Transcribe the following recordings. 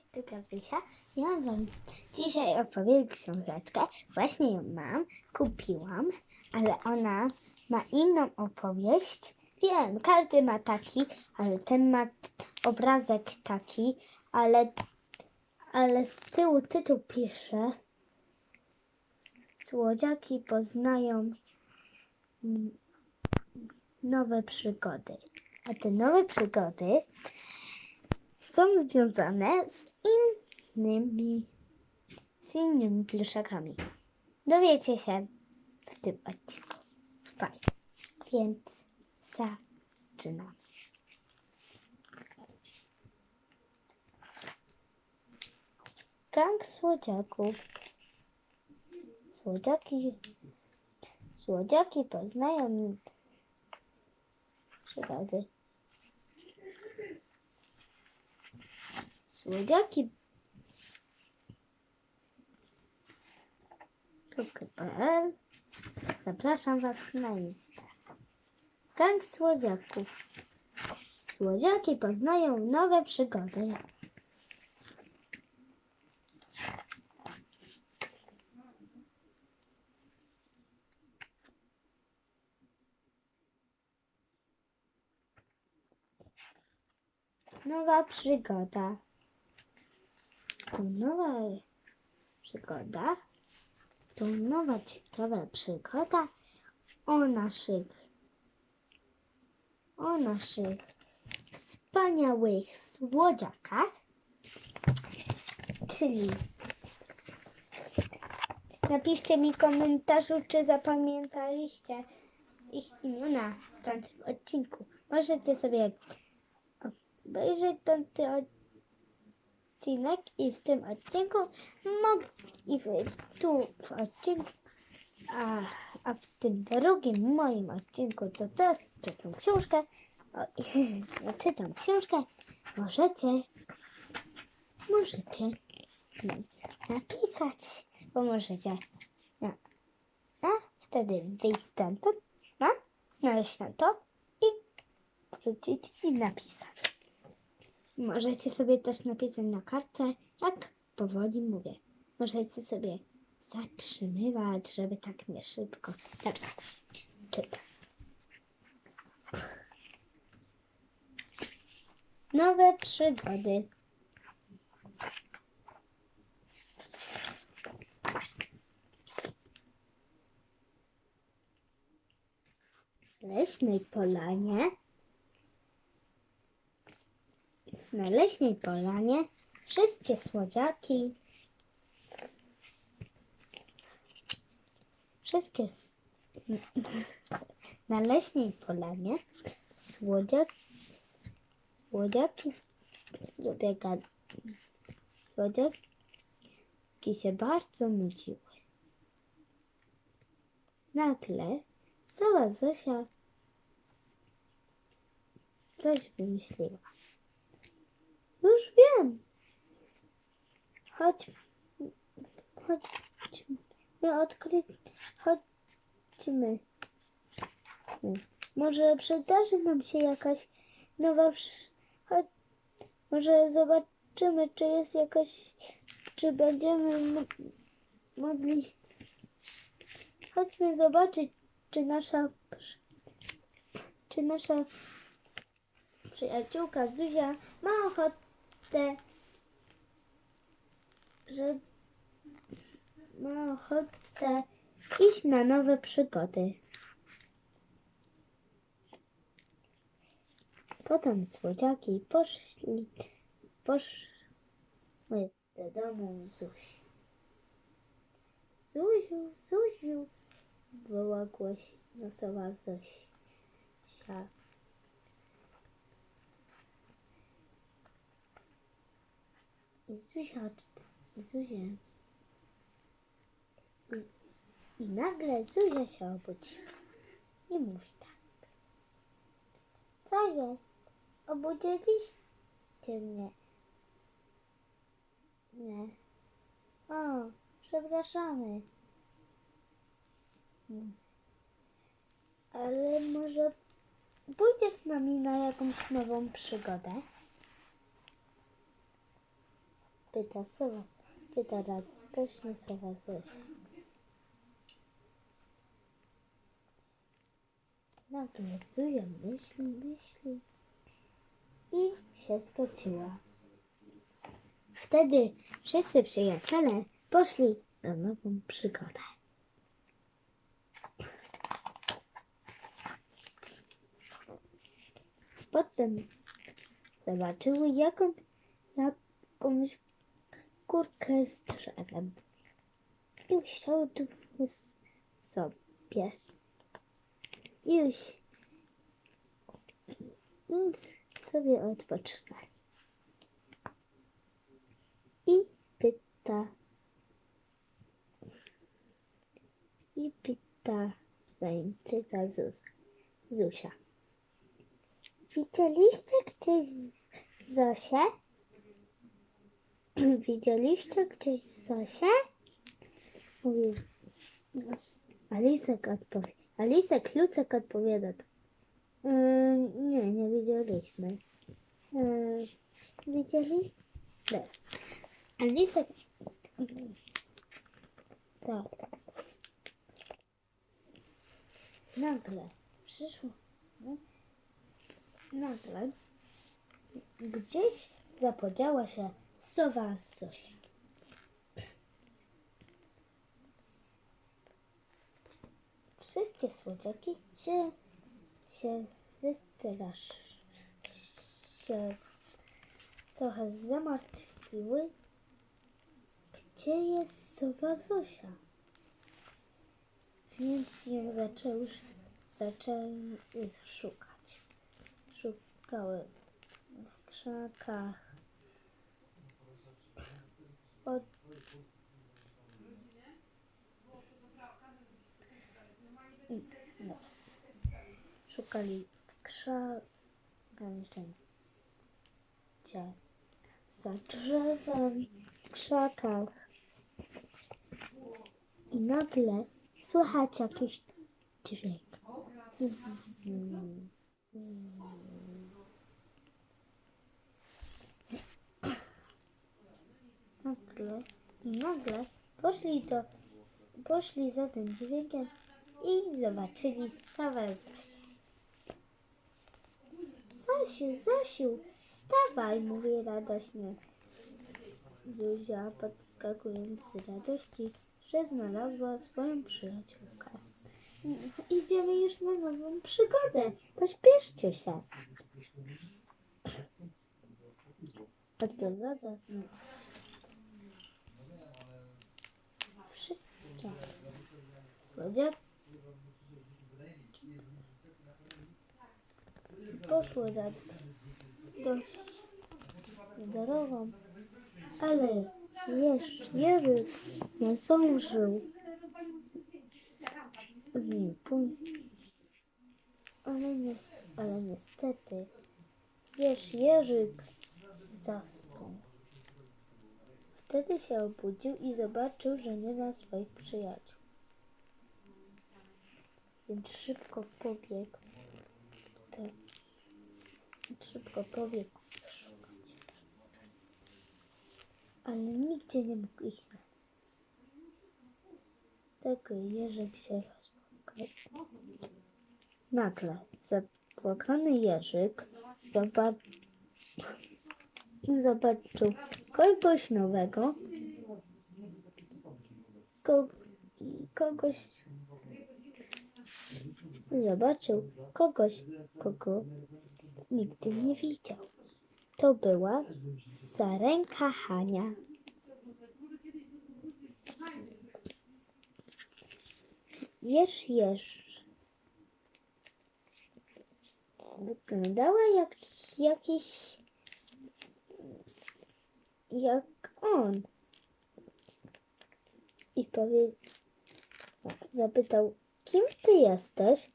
Cześć, tu Gabrysia. Ja wam dzisiaj opowiem książeczkę. Właśnie ją mam, kupiłam, ale ona ma inną opowieść. Wiem, każdy ma taki, ale ten ma obrazek taki, ale, ale z tyłu tytuł pisze Słodziaki poznają nowe przygody. A te nowe przygody są związane z innymi, z innymi pluszakami. Dowiecie się w tym odcinku. Więc zaczynamy. Gang słodziaków. Słodziaki, słodziaki poznają przygody. Słodziaki. .pl Zapraszam Was na Insta. Gang Słodziaków. Słodziaki poznają nowe przygody. Nowa przygoda. To nowa przygoda. To nowa ciekawa przygoda o naszych o naszych wspaniałych słodziakach. Czyli napiszcie mi w komentarzu, czy zapamiętaliście ich imiona w tamtym odcinku. Możecie sobie obejrzeć ten odcinek i w tym odcinku mog- i w, tu w odcinku a, a w tym drugim moim odcinku, co teraz czytam książkę, o, ja czytam książkę, możecie możecie napisać, bo możecie no, a wtedy wyjść stamtąd, no, znaleźć tam to i wrzucić i napisać. Możecie sobie też napisać na kartce, jak powoli mówię. Możecie sobie zatrzymywać, żeby tak nie szybko. Dobra, czytam. Nowe przygody. Leśnej polanie na leśnej polanie wszystkie słodziaki, wszystkie na leśnej polanie słodziak, słodziaki zabiega, słodziaki się bardzo nudziły. Nagle cała Zosia coś wymyśliła. Już wiem. Chodź. Chodźmy odkryć. Chodźmy. Może przydarzy nam się jakaś nowa. Chodź. Może zobaczymy, czy jest jakaś. Czy będziemy mo- mogli. Chodźmy zobaczyć, czy nasza. Czy nasza przyjaciółka Zuzia ma ochotę, że ma ochotę iść na nowe przygody. Potem słodziaki poszli, poszły do domu Zuzi. Zuziu, Zuziu, woła głośnosowa Zosia. Zuzia, Zuzia. I, z- I nagle Zuzia się obudziła. I mówi tak. Co jest? Obudziliście mnie. Nie. O, przepraszamy. Ale może pójdziesz z nami na jakąś nową przygodę? Pyta sowa. Pyta radośnie sowa Zosia. Nagle Zuzia myśli, myśli i się skoczyła. Wtedy wszyscy przyjaciele poszli na nową przygodę. Potem zobaczyły jaką, jakąś kurkę z drzewem i usiadły s- sobie. Już nic sobie odpoczynali. I pyta i pyta zajęczyca Zuz, Zusia. Widzieliście gdzieś Zosię? Widzieliście gdzieś Zosię? Mówi. Alisek odpowie. Alisek Lucek odpowiada. Yy, nie, nie widzieliśmy. Yy, widzieliście? Nie. Alisek. Tak. Nagle przyszło. no, Nagle gdzieś zapodziała się sowa Zosia. Wszystkie słodziaki się, się wystrasz, się trochę zamartwiły. Gdzie jest sowa Zosia? Więc ją zaczęły, zaczęły szukać. Szukały w krzakach. Od... No. Szukali w krzakach. Gdzie? Za drzewem, w krzakach. I nagle słychać jakiś dźwięk. Zzz, zzz. Nagle, i nagle poszli do, poszli za tym dźwiękiem i zobaczyli sowę Zosię. Zosiu, Zosiu, wstawaj, mówi radośnie Zuzia, podskakując z radości, że znalazła swoją przyjaciółkę. Idziemy już na nową przygodę. Pośpieszcie się. Odpowiada znów. Wszystkie słodziaki poszły na dość drogą, ale jeż, Jerzyk nie zdążył z nim. Ale, nie, ale niestety jeż Jerzyk zasnął. Wtedy się obudził i zobaczył, że nie ma swoich przyjaciół. Więc szybko pobiegł. Te, szybko pobiegł ich szukać. Ale nigdzie nie mógł ich znaleźć. Tego Jerzyk się rozpłakał. Nagle zapłakany Jerzyk zobaczył, zobaczył kogoś nowego, ko, kogoś zobaczył kogoś, kogo nigdy nie widział. To była sarenka Hania. Jesz, jesz. Wyglądała jak jakiś. jak on. I powie, zapytał, kim ty jesteś?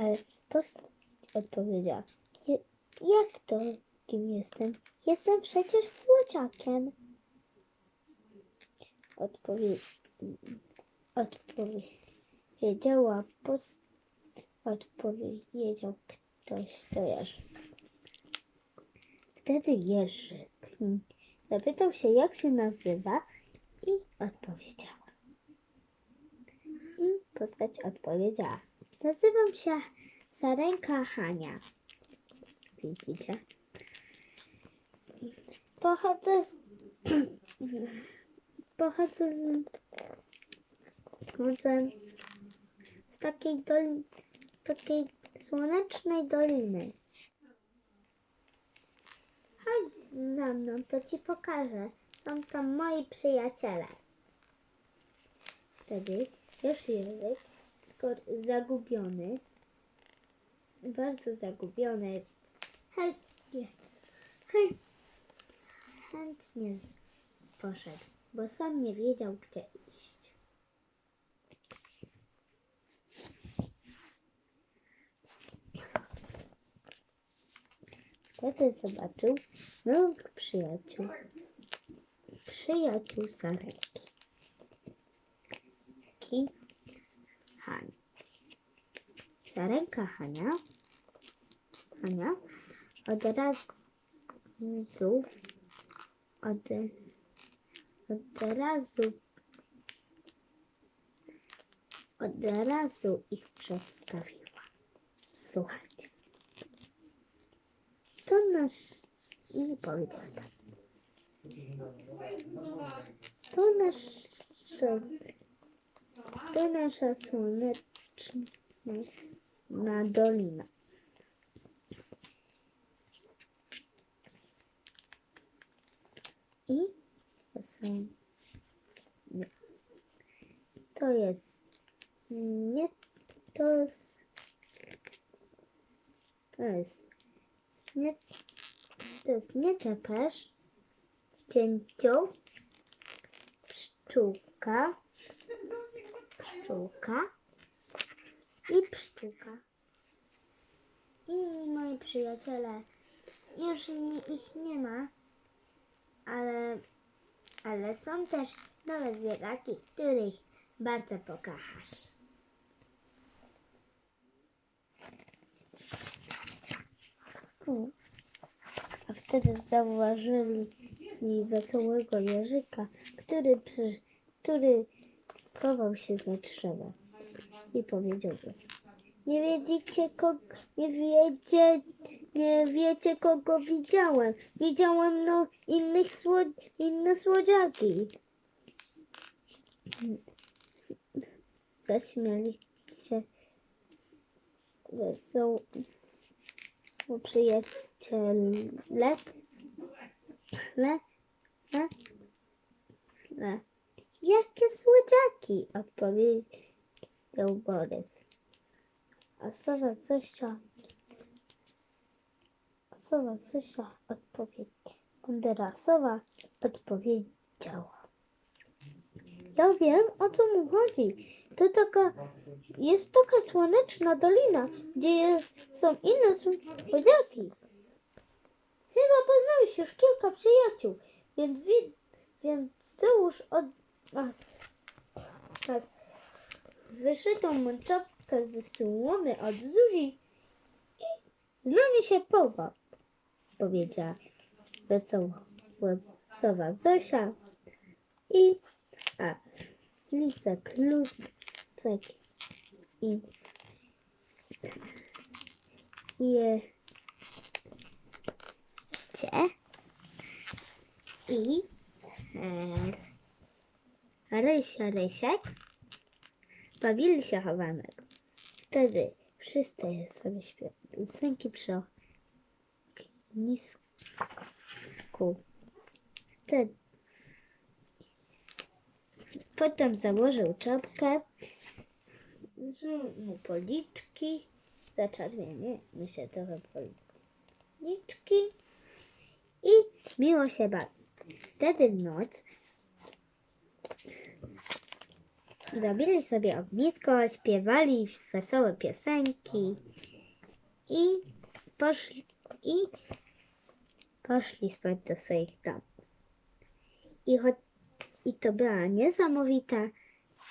Ale postać odpowiedziała, "Je- jak to, kim jestem? Jestem przecież słodziakiem. Odpowie, odpowiedziała, pos, odpowiedział ktoś do Jerzyka. Wtedy Jerzyk Zapytał się, jak się nazywa i odpowiedziała. I postać odpowiedziała. Nazywam się Sarenka Hania. Widzicie? Pochodzę z... Pochodzę z... Pochodzę z takiej, doli... takiej słonecznej doliny. Chodź za mną, to ci pokażę. Są tam moi przyjaciele. Wtedy już skor- zagubiony, bardzo zagubiony, chętnie, chęt, chętnie poszedł, bo sam nie wiedział, gdzie iść. Wtedy zobaczył nowych przyjaciół. Przyjaciół Sarenki. Ki Hani. Sarenka Hania. Hania od razu od, od razu od razu ich przedstawiła. Słuchajcie. To nasz i powiedział tak. To nasza to nasza słoneczna dolina. I to są nie. To jest nie to jest to jest nie to jest nietoperz, cięcioł, pszczółka, pszczółka i pszczółka. Inni moi przyjaciele, już ich nie ma, ale, ale są też nowe zwierzaki, których bardzo pokochasz. A wtedy zauważyli wesołego jeżyka, który, przy, który chował się za drzewem i powiedział wesoło. Nie wiedzicie, kogo, nie wiecie, nie wiecie, kogo widziałem. Widziałem no innych sło, inne słodziaki. Zaśmiali się wesoło przyjaciele. Le, le, le. Jakie słodziaki? Odpowiedział Borys. A sowa Zosia. A sowa Zosia odpowiedziała. Konderasowa odpowiedziała. Ja wiem, o co mu chodzi. To taka, jest taka słoneczna dolina, gdzie jest, są inne słodziaki. Chyba poznałeś już kilka przyjaciół, więc, wi- więc od nas, nas wyszytą mu czapkę ze słomy od Zuzi i z nami się pobaw, powiedziała wesoło sowa Zosia i a lisek Lucek i je i e, Rysia Rysiek bawili się chowanego. Wtedy wszyscy sobie śpiewają piosenki przy ognisku. Wtedy potem założył czapkę, wziął mu policzki, zaczerwienie mu się trochę policzki i miło się bawił. Wtedy w noc Zabili sobie ognisko, śpiewali wesołe piosenki i poszli, i poszli spać do swoich domów. I, choć, I to była niesamowita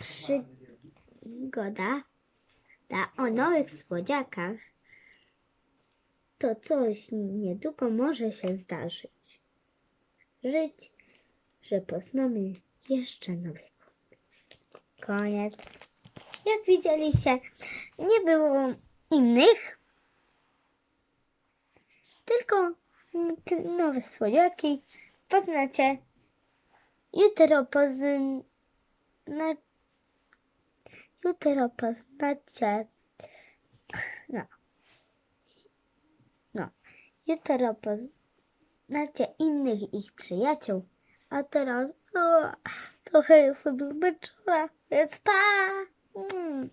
przygoda ta o nowych słodziakach. To coś niedługo może się zdarzyć, żyć, że poznamy jeszcze nowego. Koniec. Jak widzieliście, nie było innych, tylko nowe słodziaki. Poznacie jutro pozna... Jutro poznacie no. No. Jutro poznacie innych ich przyjaciół. A teraz o, trochę jestem zmęczona, It's pie. Mm.